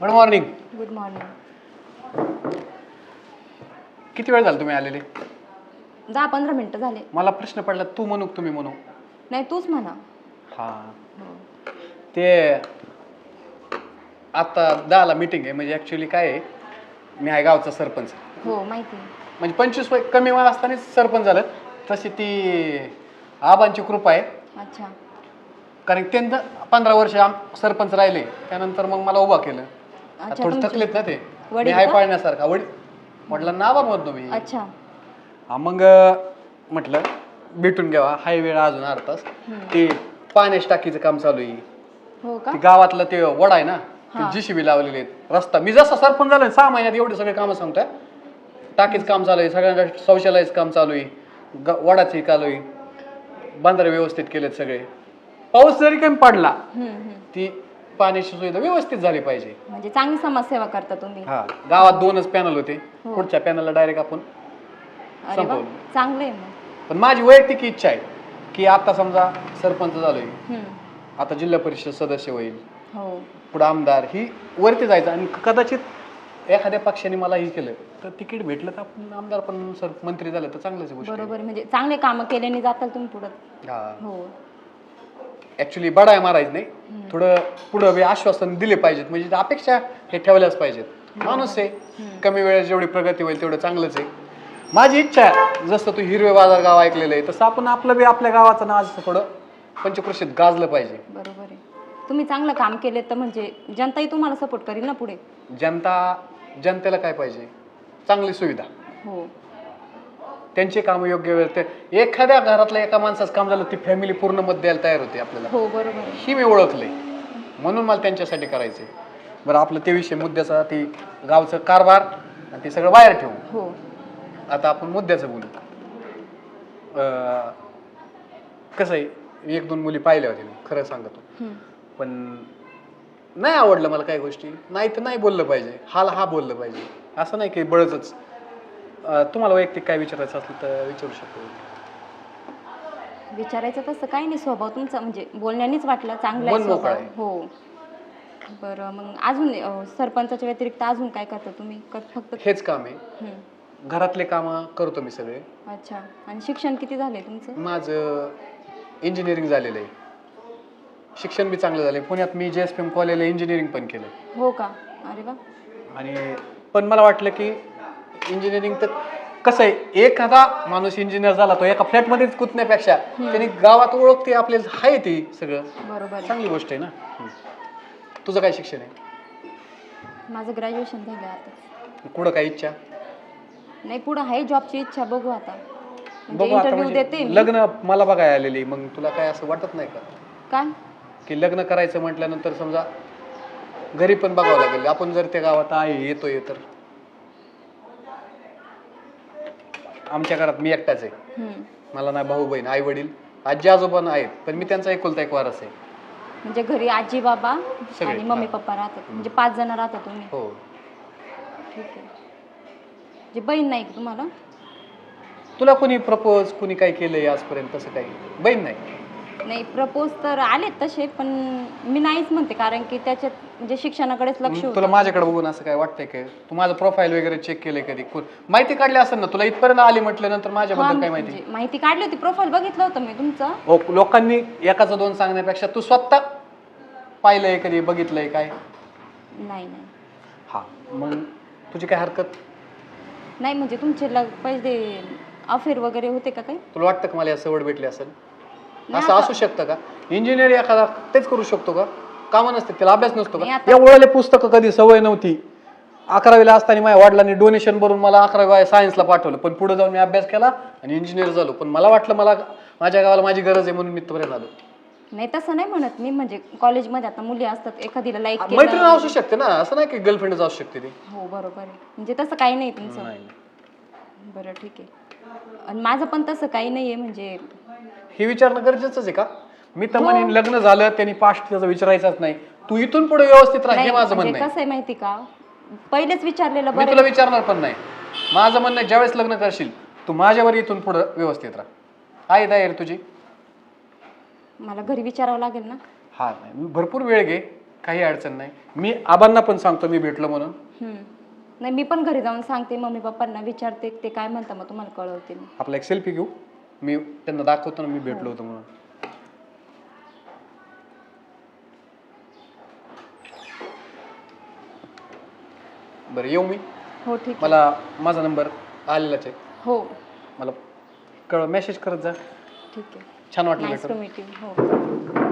Good morning good morning किती वेळ झाला तुम्ही आलेले? दहा पंधरा मिनटं झाले. मला प्रश्न पडला तू म्हणू का तुम्ही म्हणू? नाही तूच म्हणा. हा. हो. ते आता दहाला मीटिंग आहे म्हणजे ॲक्च्युली काय आहे मी आहे गावचा सरपंच. हो माहिती आहे. म्हणजे पंचवीस वय कमी वय असतानाच सरपंच झालं. तशी ती आबांची कृपा आहे. अच्छा. कारण त्यांचं पंधरा वर्ष आम सरपंच राहिले त्यानंतर मग मला उभा केलं. अच्छा थोडं तुमचे- थकलेत ना ते. मी वडील का? पाळण्यासारखा. वडील वडिलांना आबा म्हणतो मी अच्छा. हा मग अं, म्हटलं भेटून घ्यावा हाय वेळ अजून अर्धा तास. ते पाण्याच्या टाकीचं काम चालू आहे. हो का? ते गावातलं ते वडा आहे ना हा. ते जीसीबी लावलेले आहेत. रस्ता मी जसा सरपंच झालोय सहा महिन्यात एवढे सगळे कामं सांगतोय. टाकीच काम चालू आहे सगळ्यांना शौचालयाचं काम चालू आहे. ग- वडाचे चालू आहे. बांधारे व्यवस्थित केलेत सगळे. पाऊस जरी कमी पडला हम्म, हम्म. ती पाण्याची सुविधा व्यवस्थित झाली पाहिजे म्हणजे चांगली समाजसेवा करता तुम्ही हा गावात दोनच पॅनल होते हो. पुढच्या पॅनलला डायरेक्ट आपण अरे वा संपवलं. चांगलं आहे मग पण माझी वैयक्तिक इच्छा आहे की आता समजा सरपंच झालोय हम्म. आता जिल्हा परिषद सदस्य होईल हो पुढं आमदार ही वरती जायचं आणि कदाचित एखाद्या पक्षाने मला हे केलं तर तिकीट भेटलं तर आपण आमदार पण सर मंत्री झालं तर चांगलंच गोष्ट. बरोबर. म्हणजे चांगले कामं केल्याने जाताल तुम्ही पुढं हा हो ऍक्च्युली बडाय मारायचं नाही. थोडं पुढं बी आश्वासन दिले पाहिजेत. म्हणजे अपेक्षा हे ठेवल्याच पाहिजेत. माणूस आहे. कमी वेळेत जेवढी प्रगती होईल तेवढं चांगलंच आहे. माझी इच्छा आहे जसं तू हिरवे बाजार गाव ऐकलेलं आहे तसं आपण आपलं बी आपल्या गावाचं नाव थोडं पंचकृषीत गाजलं पाहिजे. बरोबर आहे. तुम्ही चांगलं काम केले तर म्हणजे जनताही तुम्हाला सपोर्ट करील ना पुढे? जनता जनतेला काय पाहिजे? चांगली सुविधा. हो. त्यांची कामं योग्य वेळ ते एखाद्या घरातल्या एका माणसाचं काम झालं ती फॅमिली पूर्ण मत द्यायला तयार होते आपल्याला. हो बरोबर आहे. ही मी ओळखले. म्हणून मला त्यांच्यासाठी करायचंय. बरं आपलं ते विषय मुद्द्याचा ती गावचं कारभार आणि ते सगळं बाहेर ठेवू. हो. आता आपण मुद्द्याचं बोलू. अं, कसं आहे एक दोन मुली पाहिल्या होत्या मी खरं सांगतो. हम्म. पण नाही आवडलं मला काही गोष्टी. नाही तर नाही बोललं पाहिजे. हाल हा बोललं पाहिजे. असं नाही की बळच तुम्हाला वैयक्तिक काय विचारायचं असलं तर विचारू शकतो. विचारायचं तसं काही नाही स्वभाव तुमचा म्हणजे बोलण्यानेच वाटलं चांगला आहे स्वभाव. आहे. हो. बरं मग अजून अं, सरपंचाच्या व्यतिरिक्त अजून काय करता तुम्ही? क- फक्त हेच काम आहे. हम्म. घरातले कामं करतो मी सगळे. अच्छा. आणि शिक्षण किती झालंय तुमचं? माझं इंजिनिअरिंग झालेलं आहे. शिक्षण बी चांगलं झालं पुण्यात मी जे एस पी एम कॉलेजला इंजिनिअरिंग पण केलं. हो का? अरे वा. आणि पण मला वाटलं की इंजिनिअरिंग तर कसं आहे एखादा माणूस इंजिनियर झाला तो एका फ्लॅटमध्येच कुतण्यापेक्षा त्याने गावात ओळखते आपल्याला आहे ती सगळं. बरोबर. चांगली गोष्ट आहे ना? हम्म. तुझं काय शिक्षण आहे? माझं ग्रॅज्युएशन झालं आता. कुठं काय इच्छा? नाही पुढं आहे जॉबची इच्छा बघू आता. म्हणजे बघू आता इंटरव्ह्यू देते म्हणजे मी. लग्न मला बघायला आलेली मग तुला काय असं वाटत नाही का? काय? की लग्न करायचं म्हटल्यानंतर समजा घरी पण बघावं लागेल. आपण जर त्या गावात आहे येतोय तर. आमच्या घरात मी एकटाच आहे. हम्म. मला नाही भाऊ बहीण आई वडील आजी आजोबा आहेत पण मी त्यांचा एकुलता एक वारस आहे. म्हणजे घरी आजी बाबा सगळे, आणि मम्मी हा. पप्पा राहतात. म्हणजे पाच जण राहतात तुम्ही. हो. ठीक आहे. म्हणजे बहीण नाही का तुम्हाला? तुला कोणी प्रपोज कोणी काय केलंय आजपर्यंत? तसं काही? बहीण नाही. नाही प्रपोज तर आलेत तसे पण मी नाहीच म्हणते कारण की त्याच्यात म्हणजे शिक्षणाकडेच लक्ष तुला होतं. माझ्याकडे बघून असं काय वाटतंय काय तू माझं प्रोफाईल वगैरे चेक केलंय कधी? कोण- माहिती काढली असेल ना तुला इथपर्यंत आली म्हटल्यानंतर हा, माझ्याबद्दल काय माहिती म्हणजे माहिती? काढली होती प्रोफाईल बघितलं होतं मी तुमचं. ओ, लोकांनी एकाचं दोन सांगण्यापेक्षा तू स्वतः पाहिलंय कधी बघितलंय काय? नाही नाही. हा मग तुझी काय हरकत? नाही म्हणजे तुमचे लग पहिले अफेअर वगैरे होते का काही? तुला वाटतं का मला या सवड भेटली असेल? असं असू शकतं का? इंजिनियर एखादा तेच करू शकतो का? कामं नसते त्याला अभ्यास नसतो का? या ओळले पुस्तकं कधी सवय नव्हती. अकरावीला असताना माझ्या वडिलांनी डोनेशन भरून मला अकरावी सायन्सला पाठवलं. पण पुढे जाऊन मी अभ्यास केला आणि इंजिनियर झालो. पण मला वाटलं मला माझ्या गावाला माझी गरज आहे म्हणून मी इथपर्यंत आलो. नाही तसं नाही म्हणत मी. म्हणजे कॉलेजमध्ये आता मुली असतात एखादीला लाईक मैत्रीण असू शकते ना. असं नाही की गर्लफ्रेंडच असू शकते ती. हो बरोबर आहे. म्हणजे तसं काही नाही तुमचं. बरं ठीक आहे. आणि माझं पण तसं काही नाही आहे म्हणजे हे विचारणं गरजेचंच आहे का? मी हो. तर म्हणेन लग्न झालं त्यांनी पास्ट त्याचं विचारायचाच नाही. तू इथून पुढे व्यवस्थित राहा हे नाही, माझं म्हणजे म्हणणं आहे. कसं आहे माहिती का? पहिलेच विचारलेलं मी बरं तुला विचारणार पण नाही. माझं म्हणणं आहे, ज्यावेळेस लग्न करशील तू माझ्यावर इथून पुढे व्यवस्थित राहा. आहे तयारी तुझी? मला घरी विचारावं लागेल ना? हा नाही. भरपूर वेळ घे. काही अडचण नाही. मी आबांना पण सांगतो मी भेटलो म्हणून. हम्म. नाही मी पण घरी जाऊन सांगते मम्मी पप्पांना विचारते ते काय म्हणता मग तुम्हाला कळवते मी. आपला एक सेल्फी घेऊ? मी त्यांना दाखवतो ना मी भेटलो होतो म्हणून. बरं येऊ मी? हो ठीक आहे. मला माझा नंबर आलेलाच आहे. हो. मला कळ मेसेज करत जा. ठीक आहे. छान वाटलं नाईस टू मीट हो.